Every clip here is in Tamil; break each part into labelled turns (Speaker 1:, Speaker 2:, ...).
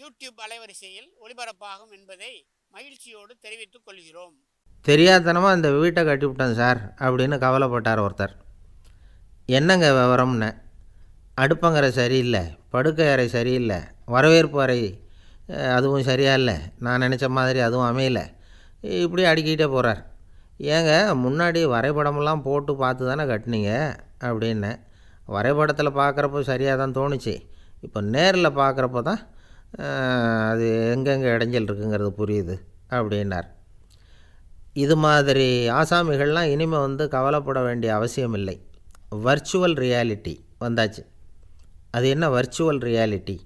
Speaker 1: யூடியூப் அலைவரிசையில் ஒளிபரப்பாகும் என்பதை மகிழ்ச்சியோடு தெரிவித்துக் கொள்கிறோம்.
Speaker 2: தெரியாதனமாக இந்த வீட்டை கட்டிவிட்டேன் சார் அப்படின்னு கவலைப்பட்டார் ஒருத்தர். என்னங்க விவரம்னு? அடுப்பங்கரை சரியில்லை படுக்கை அறை சரியில்லை வரவேற்பு அறை அதுவும் சரியா இல்லை. நான் நினச்ச மாதிரி அதுவும் அமையலை. இப்படி அடுக்கிட்டே போகிறார் ஏங்க முன்னாடி வரைபடமெல்லாம் போட்டு பார்த்து தானே கட்டினீங்க? அப்படின்னு. வரைபடத்தில் பார்க்குறப்போ சரியாக தான் தோணுச்சு. இப்போ நேரில் பார்க்குறப்போ தான் அது எங்கெங்கே இடைஞ்சல் இருக்குங்கிறது புரியுது அப்படின்னார். இது மாதிரி ஆசாமிகள்லாம் இனிமேல் வந்து கவலைப்பட வேண்டிய அவசியம் இல்லை. வர்ச்சுவல் ரியாலிட்டி வந்தாச்சு. அது என்ன வர்ச்சுவல் ரியாலிட்டி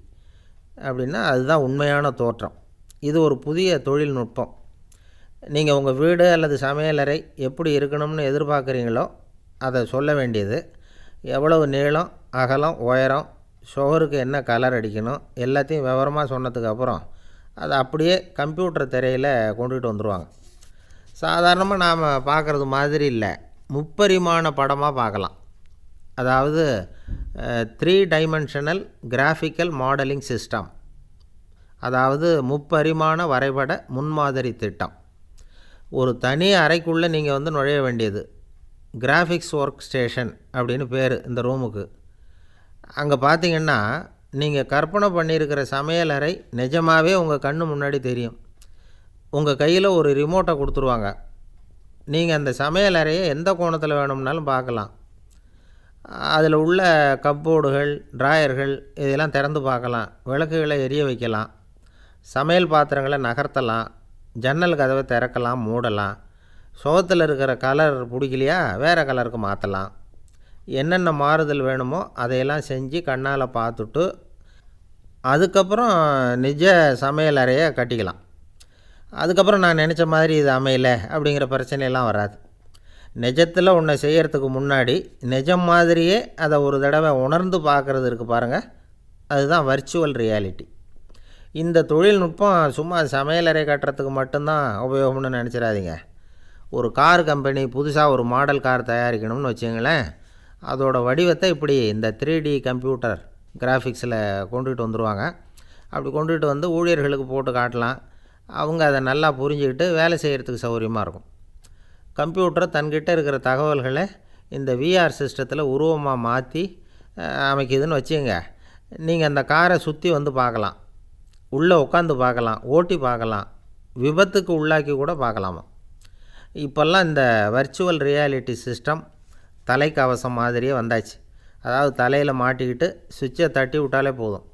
Speaker 2: அப்படின்னா அதுதான் உண்மையான தோற்றம். இது ஒரு புதிய தொழில்நுட்பம். நீங்கள் உங்கள் வீடு அல்லது சமையலறை எப்படி இருக்கணும்னு எதிர்பார்க்குறீங்களோ அதை சொல்ல வேண்டியது. எவ்வளவு நீளம் அகலம் உயரம் ஷுகருக்கு என்ன கலர் அடிக்கணும் எல்லாத்தையும் விவரமாக சொன்னதுக்கப்புறம் அதை அப்படியே கம்ப்யூட்டர் திரையில் கொண்டுகிட்டு வந்துடுவாங்க சாதாரணமாக நாம் பார்க்குறது மாதிரி இல்லை. முப்பரிமாண படமாக பார்க்கலாம். அதாவது three dimensional graphical modelling system அதாவது முப்பரிமாண வரைபட முன்மாதிரி திட்டம். ஒரு தனி அறைக்குள்ளே நீங்கள் வந்து நுழைய வேண்டியது. கிராஃபிக்ஸ் ஒர்க் ஸ்டேஷன் அப்படின்னு பேர் இந்த ரூமுக்கு அங்கே பார்த்தீங்கன்னா நீங்கள் கற்பனை பண்ணியிருக்கிற சமையலறை நிஜமாகவே உங்கள் கண்ணு முன்னாடி தெரியும். உங்கள் கையில் ஒரு ரிமோட்டை கொடுத்துருவாங்க. நீங்கள் அந்த சமையலறையை எந்த கோணத்தில் வேணும்னாலும் பார்க்கலாம். அதில் உள்ள கப்போர்டுகள் ட்ராயர்கள் இதெல்லாம் திறந்து பார்க்கலாம். விளக்குகளை எரிய வைக்கலாம். சமையல் பாத்திரங்களை நகர்த்தலாம். ஜன்னல் கதவை திறக்கலாம் மூடலாம். சோகத்தில் இருக்கிற கலர் பிடிக்கலையா? வேறு கலருக்கு மாற்றலாம் என்னென்ன மாறுதல் வேணுமோ அதையெல்லாம் செஞ்சு கண்ணால் பார்த்துட்டு அதுக்கப்புறம் நிஜ சமையல் அறையை கட்டிக்கலாம். அதுக்கப்புறம் நான் நினச்ச மாதிரி இது அமையல அப்படிங்கிற பிரச்சனையெல்லாம் வராது. நிஜத்தில் ஒன்றை செய்கிறதுக்கு முன்னாடி நிஜம் மாதிரியே அதை ஒரு தடவை உணர்ந்து பார்க்குறது இருக்குது பாருங்கள் அதுதான் வர்ச்சுவல் ரியாலிட்டி இந்த தொழில்நுட்பம் சும்மா சமையலறை கட்டுறதுக்கு மட்டும்தான் உபயோகம்னு நினச்சிடாதீங்க. ஒரு கார் கம்பெனி புதுசாக ஒரு மாடல் கார் தயாரிக்கணும்னு வச்சுங்களேன். அதோட வடிவத்தை இப்படி இந்த த்ரீ டி கம்ப்யூட்டர் கிராஃபிக்ஸில் கொண்டுகிட்டு வந்துடுவாங்க அப்படி கொண்டுகிட்டு வந்து ஊழியர்களுக்கு போட்டு காட்டலாம். அவங்க அதை நல்லா புரிஞ்சுக்கிட்டு வேலை செய்கிறதுக்கு சௌகரியமாக இருக்கும். கம்ப்யூட்டர் தன்கிட்ட இருக்கிற தகவல்களை இந்த விஆர் சிஸ்டத்தில் உருவமாக மாற்றி அமைக்குதுன்னு வச்சுங்க நீங்கள் அந்த காரை சுற்றி வந்து பார்க்கலாம். உள்ளே உட்காந்து பார்க்கலாம். ஓட்டி பார்க்கலாம். விபத்துக்கு உள்ளாக்கி கூட பார்க்கலாமா? இப்போல்லாம் இந்த வர்ச்சுவல் ரியாலிட்டி சிஸ்டம் தலைக்கவசம் மாதிரியே வந்தாச்சு. அதாவது தலையில் மாட்டிக்கிட்டு சுவிட்சை தட்டி விட்டாலே போதும்.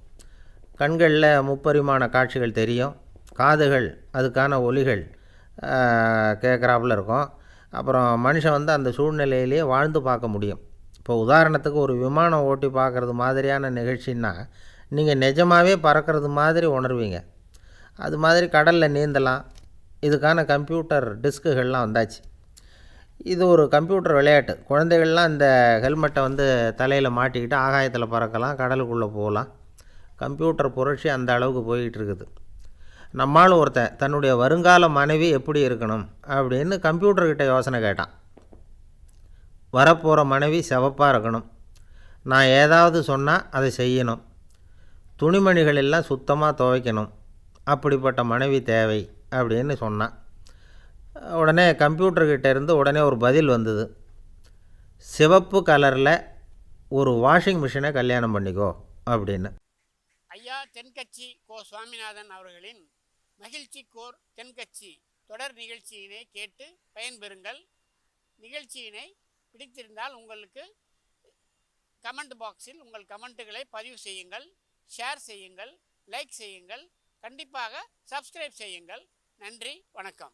Speaker 2: கண்களில் முப்பரிமாண காட்சிகள் தெரியும். காதுகள் அதுக்கான ஒலிகள் கேட்குறாப்புல இருக்கும். அப்புறம் மனுஷன் வந்து அந்த சூழ்நிலையிலேயே வாழ்ந்து பார்க்க முடியும். இப்போ உதாரணத்துக்கு ஒரு விமானம் ஓட்டி பார்க்குறது மாதிரியான நிகழ்ச்சின்னா நீங்கள் நிஜமாகவே பறக்கிறது மாதிரி உணர்வீங்க. அது மாதிரி கடலில் நீந்தலாம். இதுக்கான கம்ப்யூட்டர் டிஸ்க்குகள்லாம் வந்தாச்சு. இது ஒரு கம்ப்யூட்டர் விளையாட்டு. குழந்தைகள்லாம் இந்த ஹெல்மெட்டை வந்து தலையில் மாட்டிக்கிட்டு ஆகாயத்தில் பறக்கலாம் கடலுக்குள்ளே போகலாம். கம்ப்யூட்டர் புரட்சி அந்த அளவுக்கு போய்கிட்டு இருக்குது நம்மளும் ஒருத்தன் தன்னுடைய வருங்கால மனைவி எப்படி இருக்கணும் அப்படின்னு கம்ப்யூட்டர்கிட்ட யோசனை கேட்டான். வரப்போகிற மனைவி செவப்பாக இருக்கணும். நான் ஏதாவது சொன்னால் அதை செய்யணும். துணிமணிகள் எல்லாம் சுத்தமாக துவைக்கணும். அப்படிப்பட்ட மனைவி தேவை அப்படின்னு சொன்னான். உடனே கம்ப்யூட்டர்கிட்ட இருந்து உடனே ஒரு பதில் வந்தது. சிவப்பு கலரில் ஒரு வாஷிங் மிஷினை கல்யாணம் பண்ணிக்கோ அப்படின்னு.
Speaker 1: ஐயா தென்கட்சி கோ சுவாமிநாதன் அவர்களின் மகிழ்ச்சி கோர் தென்கட்சி தொடர் நிகழ்ச்சியினை கேட்டு பயன்பெறுங்கள். நிகழ்ச்சியினை பிடித்திருந்தால் உங்களுக்கு கமெண்ட் பாக்ஸில் உங்கள் கமெண்ட்டுகளை பதிவு செய்யுங்கள் ஷேர் செய்யுங்கள் லைக் செய்யுங்கள் கண்டிப்பாக சப்ஸ்கிரைப் செய்யுங்கள். நன்றி வணக்கம்.